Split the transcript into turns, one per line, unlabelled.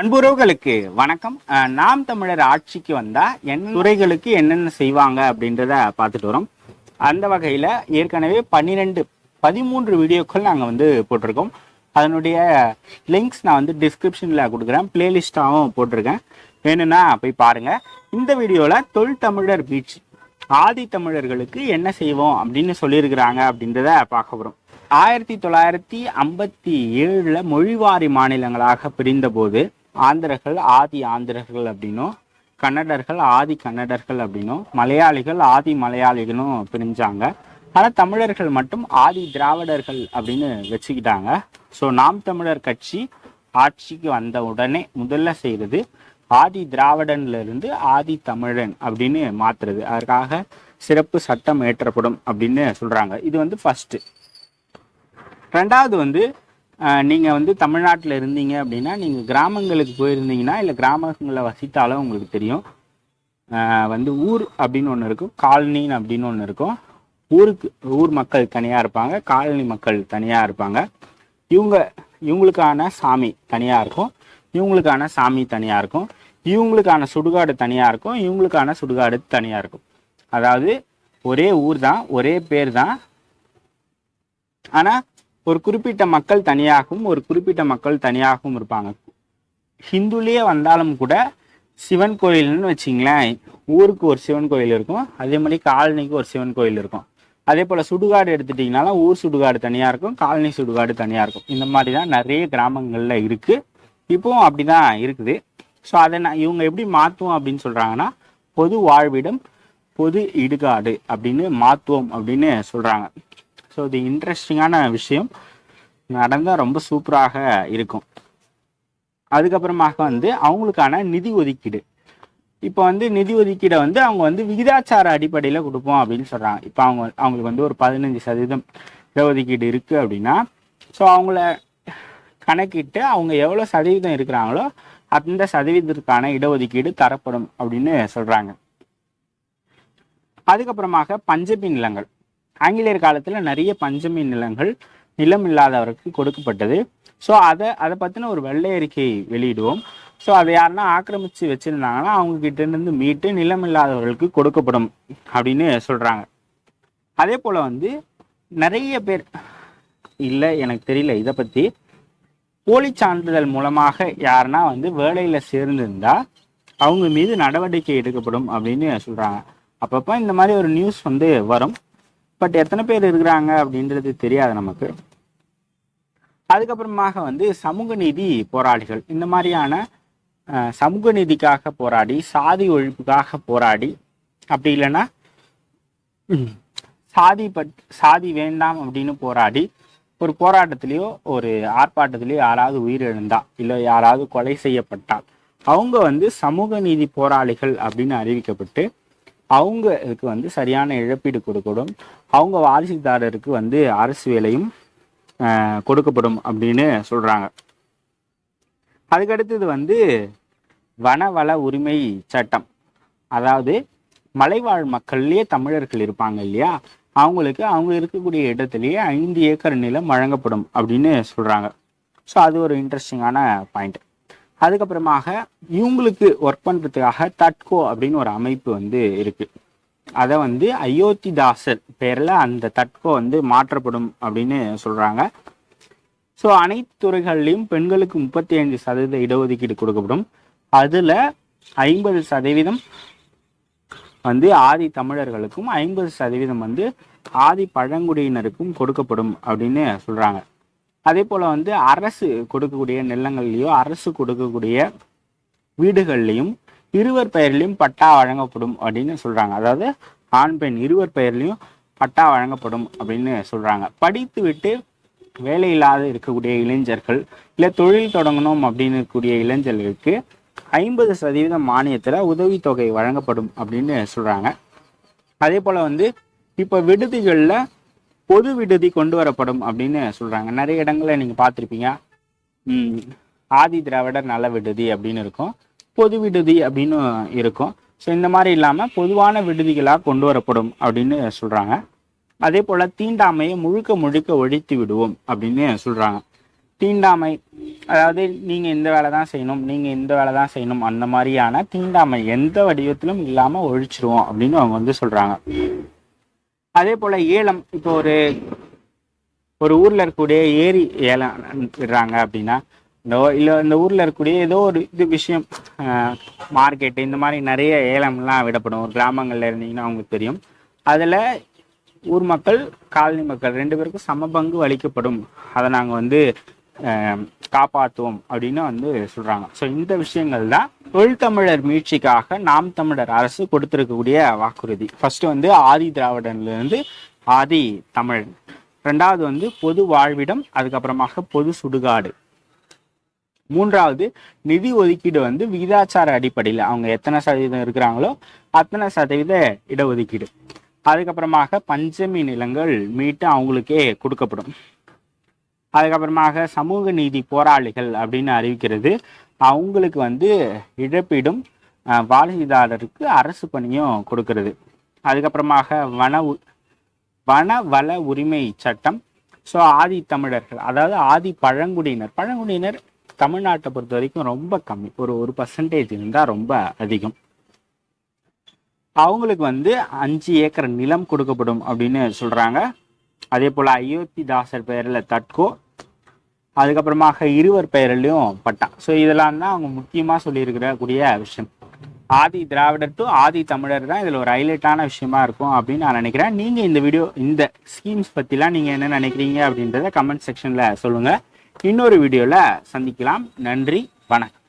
அன்புறவுகளுக்கு வணக்கம். நாம் தமிழர் ஆட்சிக்கு வந்தா என்ன துறைகளுக்கு என்னென்ன செய்வாங்க அப்படின்றத பார்த்துட்டு வரோம். அந்த வகையில ஏற்கனவே பன்னிரெண்டு பதிமூன்று வீடியோக்கள் நாங்கள் வந்து போட்டிருக்கோம். அதனுடைய லிங்க்ஸ் நான் வந்து டிஸ்கிரிப்ஷனில் கொடுக்குறேன். பிளேலிஸ்டாகவும் போட்டிருக்கேன். வேணும்னா போய் பாருங்க. இந்த வீடியோவில் தொல் தமிழர் பீச் ஆதி தமிழர்களுக்கு என்ன செய்வோம் அப்படின்னு சொல்லியிருக்கிறாங்க அப்படின்றத பார்க்க போகிறோம் ஆயிரத்தி தொள்ளாயிரத்தி ஐம்பத்தி ஏழுல மொழிவாரி மாநிலங்களாக பிரிந்தபோது ஆந்திரர்கள் ஆதி ஆந்திரர்கள் அப்படின்னும் கன்னடர்கள் ஆதி கன்னடர்கள் அப்படின்னும் மலையாளிகள் ஆதி மலையாளிகளும் பிரிஞ்சாங்க. ஆனால் தமிழர்கள் மட்டும் ஆதி திராவிடர்கள் அப்படின்னு வச்சுக்கிட்டாங்க. ஸோ நாம் தமிழர் கட்சி ஆட்சிக்கு வந்த உடனே முதல்ல செய்கிறது ஆதி திராவிடன்ல இருந்து ஆதி தமிழன் அப்படின்னு மாத்துறது. அதற்காக சிறப்பு சட்டம் ஏற்றப்படும் அப்படின்னு சொல்றாங்க. இது வந்து ஃபர்ஸ்ட் ரெண்டாவது வந்து நீங்கள் வந்து தமிழ்நாட்டில் இருந்தீங்க அப்படின்னா நீங்கள் கிராமங்களுக்கு போயிருந்தீங்கன்னா இல்லை கிராமங்களில் வசித்தாலும் உங்களுக்கு தெரியும். வந்து ஊர் அப்படின்னு ஒன்று இருக்கும் காலனின்னு அப்படின்னு ஒன்று இருக்கும். ஊருக்கு ஊர் மக்கள் தனியாக இருப்பாங்க காலனி மக்கள் தனியாக இருப்பாங்க. இவங்க இவங்களுக்கான சாமி தனியாக இருக்கும் இவங்களுக்கான சாமி தனியாக இருக்கும் இவங்களுக்கான சுடுகாடு தனியாக இருக்கும் இவங்களுக்கான சுடுகாடு தனியாக இருக்கும். அதாவது ஒரே ஊர் தான் ஒரே பேர் தான். ஆனால் ஒரு குறிப்பிட்ட மக்கள் தனியாகவும் ஒரு குறிப்பிட்ட மக்கள் தனியாகவும் இருப்பாங்க. ஹிந்துலேயே வந்தாலும் கூட சிவன் கோயில்னு வச்சிங்களேன் ஊருக்கு ஒரு சிவன் கோயில் இருக்கும். அதே மாதிரி காலனிக்கு ஒரு சிவன் கோயில் இருக்கும். அதே போல் சுடுகாடு எடுத்துட்டிங்கனாலும் ஊர் சுடுகாடு தனியாக இருக்கும் காலனி சுடுகாடு தனியாக இருக்கும். இந்த மாதிரி தான் நிறைய கிராமங்களில் இருக்குது இப்போவும் அப்படி தான் இருக்குது. ஸோ அதை நான் இவங்க எப்படி மாற்றுவோம் அப்படின்னு சொல்கிறாங்கன்னா பொது வாழ்விடம் பொது இடுகாடு அப்படின்னு மாற்றுவோம் அப்படின்னு சொல்கிறாங்க ஸோ இது இன்ட்ரெஸ்டிங்கான விஷயம். நடந்தால் ரொம்ப சூப்பராக இருக்கும். அதுக்கப்புறமாக வந்து அவங்களுக்கான நிதி ஒதுக்கீடு. இப்போ வந்து நிதி ஒதுக்கீடை வந்து அவங்க வந்து விகிதாச்சார அடிப்படையில் கொடுப்போம் அப்படின்னு சொல்கிறாங்க இப்போ அவங்க அவங்களுக்கு வந்து ஒரு பதினஞ்சு சதவீதம் இடஒதுக்கீடு இருக்குது அப்படின்னா ஸோ அவங்கள கணக்கிட்டு அவங்க எவ்வளோ சதவீதம் இருக்கிறாங்களோ அந்த சதவீதத்திற்கான இடஒதுக்கீடு தரப்படும் அப்படின்னு சொல்கிறாங்க அதுக்கப்புறமாக பஞ்சபி நிலங்கள். ஆங்கிலேயர் காலத்தில் நிறைய பஞ்சமி நிலங்கள் நிலம் இல்லாதவருக்கு கொடுக்கப்பட்டது. ஸோ அதை அதை பற்றின ஒரு வெள்ளை அறிக்கை வெளியிடுவோம். ஸோ அதை யாருன்னா ஆக்கிரமித்து வச்சுருந்தாங்கன்னா அவங்க கிட்ட இருந்து மீட்டு நிலம் இல்லாதவர்களுக்கு கொடுக்கப்படும் அப்படின்னு சொல்கிறாங்க அதே போல் வந்து நிறைய பேர் இல்லை எனக்கு தெரியல இதை பற்றி போலி சான்றிதழ் மூலமாக யாருன்னா வந்து வேலையில் சேர்ந்திருந்தா அவங்க மீது நடவடிக்கை எடுக்கப்படும் அப்படின்னு சொல்கிறாங்க அப்பப்போ இந்த மாதிரி ஒரு நியூஸ் வந்து வரும். பட் எத்தனை பேர் இருக்கிறாங்க அப்படின்றது தெரியாது நமக்கு. அதுக்கப்புறமாக வந்து சமூக நீதி போராளிகள். இந்த மாதிரியான சமூக நீதிக்காக போராடி சாதி ஒழிப்புக்காக போராடி அப்படி இல்லைன்னா சாதி பட் சாதி வேண்டாம் அப்படின்னு போராடி ஒரு போராட்டத்திலேயோ ஒரு ஆர்ப்பாட்டத்திலேயோ யாராவது உயிரிழந்தா இல்லை யாராவது கொலை செய்யப்பட்டால் அவங்க வந்து சமூக நீதி போராளிகள் அப்படின்னு அறிவிக்கப்பட்டு அவங்களுக்கு வந்து சரியான இழப்பீடு கொடுக்கப்படும் அவங்க வாரிசுதாரருக்கு வந்து அரசு வேலையும் கொடுக்கப்படும் அப்படின்னு சொல்கிறாங்க அதுக்கடுத்தது வந்து வனவள உரிமை சட்டம். அதாவது மலைவாழ் மக்கள்லேயே தமிழர்கள் இருப்பாங்க இல்லையா? அவங்களுக்கு அவங்க இருக்கக்கூடிய இடத்துலயே ஐந்து ஏக்கர் நிலம் வழங்கப்படும் அப்படின்னு சொல்கிறாங்க ஸோ அது ஒரு இன்ட்ரெஸ்டிங்கான பாயிண்ட் அதுக்கப்புறமாக இவங்களுக்கு ஒர்க் பண்ணுறதுக்காக தட்கோ அப்படின்னு ஒரு அமைப்பு வந்து இருக்கு. அதை வந்து அயோத்திதாசர் பேரில் அந்த தட்கோ வந்து மாற்றப்படும் அப்படின்னு சொல்கிறாங்க ஸோ அனைத்து துறைகள்லையும் பெண்களுக்கு முப்பத்தி ஐந்து சதவீத இடஒதுக்கீடு கொடுக்கப்படும். அதில் ஐம்பது சதவீதம் வந்து ஆதி தமிழர்களுக்கும் ஐம்பது சதவீதம் வந்து ஆதி பழங்குடியினருக்கும் கொடுக்கப்படும் அப்படின்னு சொல்கிறாங்க அதே போல் வந்து அரசு கொடுக்கக்கூடிய நிலங்கள்லையோ அரசு கொடுக்கக்கூடிய வீடுகள்லையும் இருவர் பெயர்லையும் பட்டா வழங்கப்படும் அப்படின்னு சொல்கிறாங்க அதாவது ஆண் பெண் இருவர் பெயர்லையும் பட்டா வழங்கப்படும் அப்படின்னு சொல்கிறாங்க படித்து விட்டு வேலை இல்லாத இருக்கக்கூடிய இளைஞர்கள் இல்லை தொழில் தொடங்கணும் அப்படின்னு இருக்கக்கூடிய இளைஞர்களுக்கு ஐம்பது சதவீதம் மானியத்தில் உதவித்தொகை வழங்கப்படும் அப்படின்னு சொல்கிறாங்க அதே போல் வந்து இப்போ விடுதிகளில் பொது விடுதி கொண்டு வரப்படும் அப்படின்னு சொல்றாங்க. நிறைய இடங்களில் நீங்க பார்த்துருப்பீங்க. ஆதி திராவிடர் நல விடுதி அப்படின்னு இருக்கும். பொது விடுதி அப்படின்னு இருக்கும். ஸோ இந்த மாதிரி இல்லாமல் பொதுவான விடுதிகளாக கொண்டு வரப்படும் அப்படின்னு சொல்றாங்க. அதே போல தீண்டாமையை முழுக்க முழுக்க ஒழித்து விடுவோம் அப்படின்னு சொல்றாங்க. தீண்டாமை அதாவது நீங்க இந்த வேலை தான் செய்யணும் நீங்க இந்த வேலை தான் செய்யணும் அந்த மாதிரியான தீண்டாமை எந்த வடிவத்திலும் இல்லாமல் ஒழிச்சிருவோம் அப்படின்னு அவங்க வந்து சொல்றாங்க. அதே போல ஏலம் இப்போ ஒரு ஒரு ஊர்ல இருக்கக்கூடிய ஏரி ஏலம் விடுறாங்க அப்படின்னா இந்த இல்லை இந்த ஊர்ல இருக்கக்கூடிய ஏதோ ஒரு இது விஷயம் மார்க்கெட் இந்த மாதிரி நிறைய ஏலம்லாம் விடப்படும். ஒரு கிராமங்கள்ல இருந்தீங்கன்னா அவங்களுக்கு தெரியும். அதுல ஊர் மக்கள் காலனி மக்கள் ரெண்டு பேருக்கும் சம பங்கு அளிக்கப்படும். அதை நாங்கள் வந்து காப்பாற்றுவோம் அப்படின்னு வந்து சொல்கிறாங்க ஸோ இந்த விஷயங்கள் தான் தொழில்தமிழர் மீட்சிக்காக நாம் தமிழர் அரசு கொடுத்திருக்கக்கூடிய வாக்குறுதி. ஃபர்ஸ்ட் வந்து ஆதி திராவிடன்லேருந்து ஆதி தமிழன். ரெண்டாவது வந்து பொது வாழ்விடம் அதுக்கப்புறமாக பொது சுடுகாடு. மூன்றாவது நிதி ஒதுக்கீடு வந்து விகிதாச்சார அடிப்படையில் அவங்க எத்தனை சதவீதம் இருக்கிறாங்களோ அத்தனை சதவீத இடஒதுக்கீடு. அதுக்கப்புறமாக பஞ்சமி நிலங்கள் மீட்டு அவங்களுக்கே கொடுக்கப்படும். அதுக்கப்புறமாக சமூக நீதி போராளிகள் அப்படின்னு அறிவிக்கிறது. அவங்களுக்கு வந்து இழப்பீடும் வாழ்கைதாரருக்கு அரசு பணியும் கொடுக்கறது. அதுக்கப்புறமாக வன உ- வன வள உரிமை சட்டம். ஸோ ஆதி தமிழர்கள் அதாவது ஆதி பழங்குடியினர் பழங்குடியினர் தமிழ்நாட்டை பொறுத்த வரைக்கும் ரொம்ப கம்மி. ஒரு ஒரு பர்சன்டேஜ் இருந்தால் ரொம்ப அதிகம். அவங்களுக்கு வந்து அஞ்சு ஏக்கர் நிலம் கொடுக்கப்படும் அப்படின்னு சொல்கிறாங்க அதே போல அயோத்திதாசர் பெயரில் தட்கோ அதுக்கப்புறமாக இருவர் பெயரிலையும் பட்டான். ஸோ இதெல்லாம் தான் அவங்க முக்கியமாக சொல்லியிருக்கிறக்கூடிய விஷயம். ஆதி திராவிடர் டு ஆதி தமிழர் தான் இதில் ஒரு ஹைலைட்டான விஷயமா இருக்கும் அப்படின்னு நான் நினைக்கிறேன். நீங்கள் இந்த வீடியோ இந்த ஸ்கீம்ஸ் பற்றிலாம் நீங்கள் என்ன நினைக்கிறீங்க அப்படின்றத கமெண்ட் செக்ஷனில் சொல்லுங்கள் இன்னொரு வீடியோவில் சந்திக்கலாம். நன்றி. வணக்கம்.